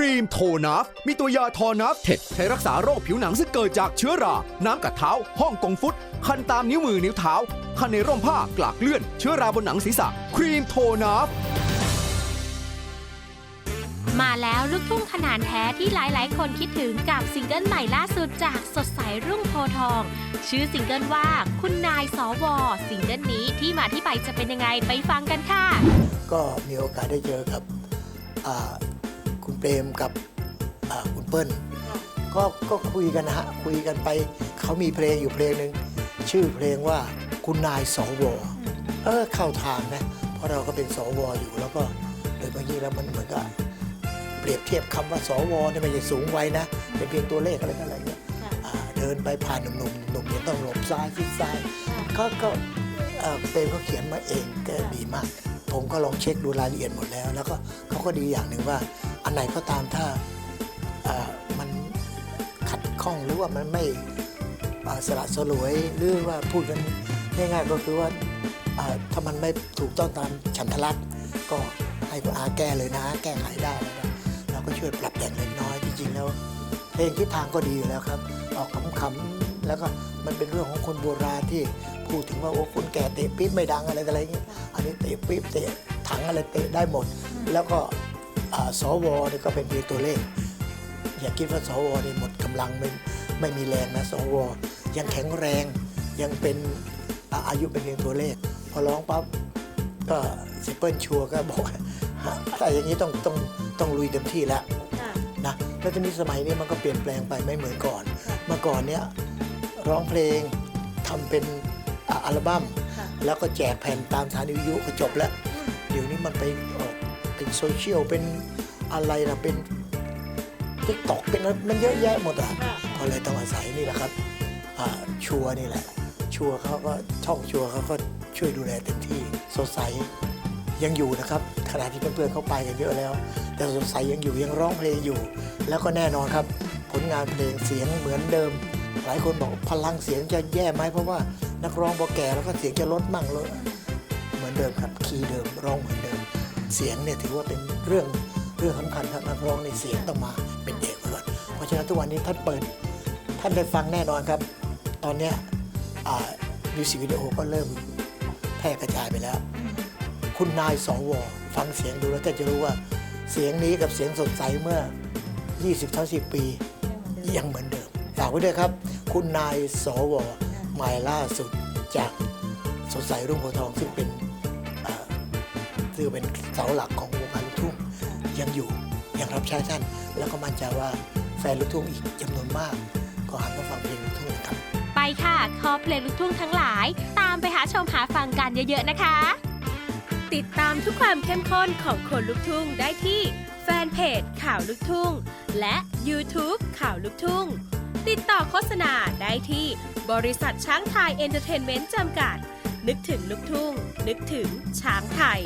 รีมโทนัฟมีตัวยาทอนัฟเท็ดใช้รักษาโรคผิวหนังซึ่งเกิดจากเชื้อรา น้ำกัดเท้า ห้องกงฟุต คันตามนิ้วมือนิ้วเท้า คันในร่มผ้ากลากเลื่อน เชื้อราบนหนังศีรษะ ครีมโทนัฟมาแล้วลูกทุ่งขนานแท้ที่หลายๆ คนคิดถึงกับซิงเกิลใหม่ล่าสุดจากสดใสรุ่งโพธิ์ทอง ชื่อซิงเกิลว่าคุณนายสวซิงเกิลนี้ที่มาที่ไปจะเป็นยังไงไปฟังกันค่ะ ก็มีโอกาสได้เจอกับอ่า คุณเปรมกับอ่าคุณเปิ้ลก็ก็คุยกันนะฮะคุยกันไป เขามีเพลงอยู่เพลงหนึ่งชื่อเพลงว่าคุณนายสวเออเข้าทางนะเพราะเราก็เป็นสวอยู่แล้วก็โดยบางทีแล้วมันเหมือนกับเปรียบเทียบคำว่าสวเนี่ยไม่ใช่สูงไว้นะเป็นเพียงตัวเลขอะไรกันอะไรเงี้ยอ่าเดินไปผ่านหนุ่มๆหนุ่มเนี่ยต้องหลบซ้ายชิดซ้ายก็ก็เอ่อเปรมเขาเขียนมาเองก็ดีมาก ผมก็ลองเช็คดูรายละเอียดหมดแล้ว แล้วก็เขาก็ดีอย่างหนึ่งว่าอัน ไหนก็ตามถ้ามันขัดข้องหรือว่ามันไม่สละสลวยหรือว่าพูดกันง่ายๆก็คือว่าถ้ามันไม่ถูกต้องตามฉันทลักษณ์ก็ให้คุณอาแก้เลยนะ แก้ไขได้เลยนะเราก็ช่วยปรับแต่งเล็กน้อยจริงๆแล้วเพลงทิศทางก็ดีอยู่แล้วครับ ออกขำๆแล้วก็มันเป็นเรื่องของคนโบราณที่พูดถึงว่าโอ้คนแก่เตะปี๊บไม่ดังอะไรอะไรอย่างเงี้ยอันนี้เตะปี๊บเตะถังอะไรเตะได้หมด แล้วก็ สวนี่ก็เป็นเพียงตัวเลข อย่าคิดว่าสวนี่หมดกำลังไม่ไม่มีแรงนะสวยังแข็งแรงยังเป็นอ่าอายุเป็นเพียงตัวเลข พอร้องปั๊บก็ซิเปิลชัวร์ก็บอกถ้าอย่างนี้ต้องต้องต้องลุยเต็มที่แล้วนะแล้วทีนี้สมัยนี้มันก็เปลี่ยนแปลงไปไม่เหมือนก่อน เมื่อก่อนเนี้ยร้องเพลงทำเป็นอะอัลบั้มแล้วก็แจกแผ่นตามสถานีวิทยุก็จบแล้ว เดี๋ยวนี้มันไปออก เป็นโซเชียลเป็นอะไรนะเป็นทิกตอกเป็นอะไรมันเยอะแยะหมดอะก็เลยต้องอาศัยนี่แหละครับอ่าชัวร์นี่แหละ ชัวร์เขาก็ช่องชัวร์เขาก็ช่วยดูแลเต็มที่สดใสยังอยู่นะครับขณะที่เพื่อนๆเขาไปกันเยอะแล้ว แต่สดใสยังอยู่ยังร้องเพลงอยู่ แล้วก็แน่นอนครับ ผลงานเพลงเสียงเหมือนเดิม หลายคนบอกพลังเสียงจะแย่ไหมเพราะว่านักร้องพอแก่แล้วก็เสียงจะลดมั่งเลยเหมือนเดิมครับคีย์เดิมร้องเหมือนเดิม เสียงเนี่ยถือว่าเป็นเรื่องเรื่องสำคัญครับนักร้องในเสียงต้องมาเป็นเอกก่อนเพราะฉะนั้นทุกวันนี้ท่านเปิดท่านได้ฟังแน่นอนครับ ตอนเนี้ยมิวสิกวิดีโอก็เริ่มแพร่กระจายไปแล้ว คุณนายสวฟังเสียงดูแล้วท่านจะรู้ว่าเสียงนี้กับเสียงสดใสเมื่อ 20-30 ปี ยังเหมือนเดิมฝากไว้ด้วยครับ คุณนายสวหมายล่าสุดจากสดใสรุ่งโพทองซึ่งเป็น ถือเป็นเสาหลักของวงการลูกทุ่งยังอยู่ยังรับใช้ท่าน แล้วก็มั่นใจว่าแฟนลูกทุ่งอีกจำนวนมาก ก็หันมาฟังเพลงลูกทุ่งนะครับ ไปค่ะ คอเพลงลูกทุ่งทั้งหลาย ตามไปหาชมหาฟังกันเยอะๆนะคะ ติดตามทุกความเข้มข้นของคนลูกทุ่งได้ที่แฟนเพจข่าวลูกทุ่ง และ YouTube ข่าวลูกทุ่ง ติดต่อโฆษณาได้ที่บริษัทช้างไทยเอนเตอร์เทนเมนต์จำกัด นึกถึงลูกทุ่ง นึกถึงช้างไทย